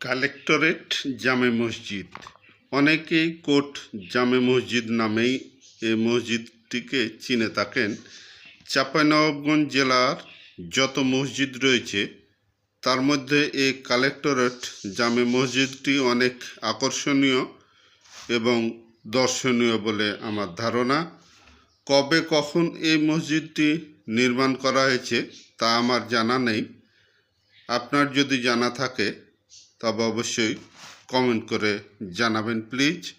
Collectorate জামে মসজিদ। অনেকেই কোট জামে মসজিদ নামেই এই মসজিদটিকে চিনে থাকেন। চাঁপাইনবাবগঞ্জ জেলার যত মসজিদ রয়েছে, তার মধ্যে এই কালেক্টরেট জামে মসজিদটি অনেক আকর্ষণীয় এবং দর্শনীয় বলে আমার ধারণা। কবে কখন এই মসজিদটি নির্মাণ করা হয়েছে তা আমার জানা নেই। আপনার যদি জানা থাকে তবে অবশ্যই কমেন্ট করে জানাবেন প্লিজ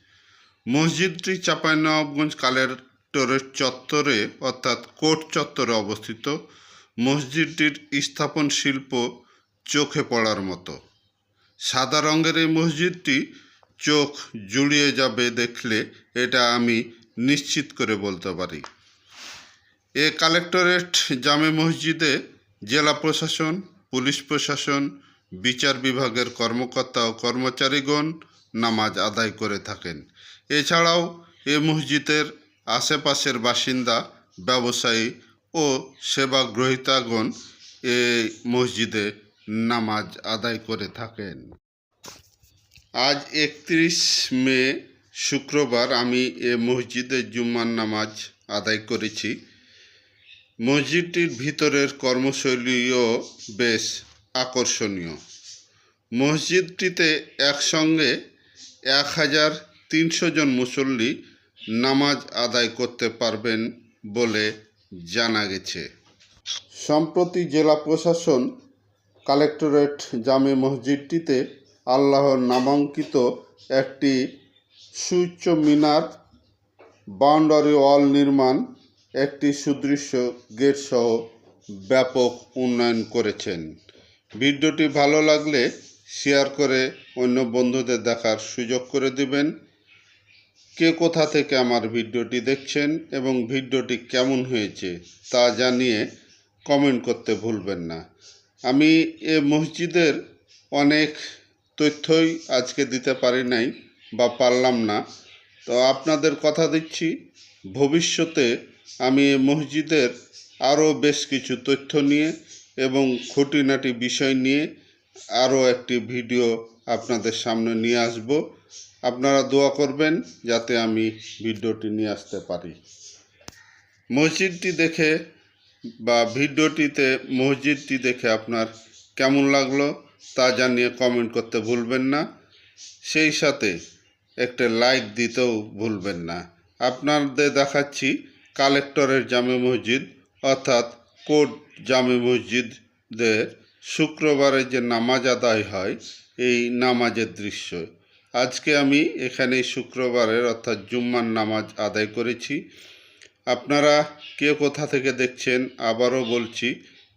মসজিদটি চাঁপাইনবাবগঞ্জ কালেক্টরের চত্বরে, অর্থাৎ কোর্ট চত্বরে অবস্থিত। মসজিদটির স্থাপন শিল্প চোখে পড়ার মতো। সাদা রঙের এই মসজিদটি চোখ জুড়িয়ে যাবে দেখলে এটা আমি নিশ্চিত করে বলতে পারি। এ কালেক্টরেট জামে মসজিদে জেলা প্রশাসন, পুলিশ প্রশাসন বিচার বিভাগের কর্মকর্তা ও কর্মচারীগণ নামাজ আদায় করে থাকেন। এছাড়াও এ মসজিদের আশেপাশের বাসিন্দা, ব্যবসায়ী ও সেবা সেবাগ্রহীতাগণ এই মসজিদে নামাজ আদায় করে থাকেন। আজ একত্রিশ মে শুক্রবার আমি এ মসজিদে জুম্মার নামাজ আদায় করেছি। মসজিদটির ভিতরের কর্মশৈলীও বেশ আকর্ষণীয়। মসজিদটিতে একসঙ্গে এক হাজার তিনশো জন মুসল্লি নামাজ আদায় করতে পারবেন বলে জানা গেছে। সম্প্রতি জেলা প্রশাসন কালেক্টরেট জামে মসজিদটিতে আল্লাহর নামাঙ্কিত একটি সুউচ্চ মিনার, বাউন্ডারি ওয়াল নির্মাণ, একটি সুদৃশ্য গেটসহ ব্যাপক উন্নয়ন করেছেন। ভিডিওটি ভালো লাগলে শেয়ার করে অন্য বন্ধুদের দেখার সুযোগ করে দিবেন। কে কোথা থেকে আমার ভিডিওটি দেখছেন এবং ভিডিওটি কেমন হয়েছে তা জানিয়ে কমেন্ট করতে ভুলবেন না। আমি এ মসজিদের অনেক তথ্যই আজকে দিতে পারি নাই বা পারলাম না। তো আপনাদের কথা দিচ্ছি, ভবিষ্যতে আমি এ মসজিদের আরও বেশ কিছু তথ্য নিয়ে এবং খুঁটিনাটি বিষয় নিয়ে আরও একটি ভিডিও আপনাদের সামনে নিয়ে আসব। আপনারা দোয়া করবেন যাতে আমি ভিডিওটি নিয়ে আসতে পারি। মসজিদটি দেখে বা ভিডিওটিতে মসজিদটি দেখে আপনার কেমন লাগল তা জানিয়ে কমেন্ট করতে ভুলবেন না। সেই সাথে একটা লাইক দিতেও ভুলবেন না। আপনাদের দেখাচ্ছি কালেক্টরের জামে মসজিদ, অর্থাৎ কোট জামে মসজিদের শুক্রবারে যে নামাজ আদায় হয়, এই নামাজের দৃশ্য। আজকে আমি এখানে শুক্রবারের অর্থাৎ জুম্মার নামাজ আদায় করেছি। আপনারা কে কোথা থেকে দেখছেন আবারও বলছি,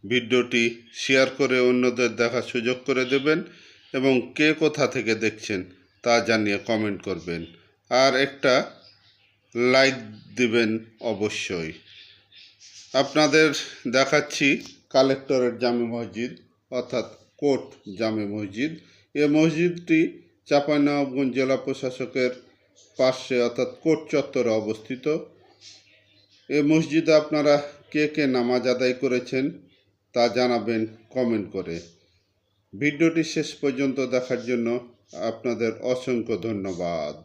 ভিডিওটি শেয়ার করে অন্যদের দেখার সুযোগ করে দেবেন এবং কে কোথা থেকে দেখছেন তা জানিয়ে কমেন্ট করবেন। আর একটা লাইক দিবেন অবশ্যই। আপনাদের দেখাচ্ছি কালেক্টরের জামে মসজিদ, অর্থাৎ কোট জামে মসজিদ। এ মসজিদটি চাঁপাইনবাবগঞ্জ জেলা প্রশাসকের পাশে, অর্থাৎ কোট চত্বরে অবস্থিত। এ মসজিদে আপনারা কে কে নামাজ আদায় করেছেন তা জানাবেন কমেন্ট করে। ভিডিওটি শেষ পর্যন্ত দেখার জন্য আপনাদের অসংখ্য ধন্যবাদ।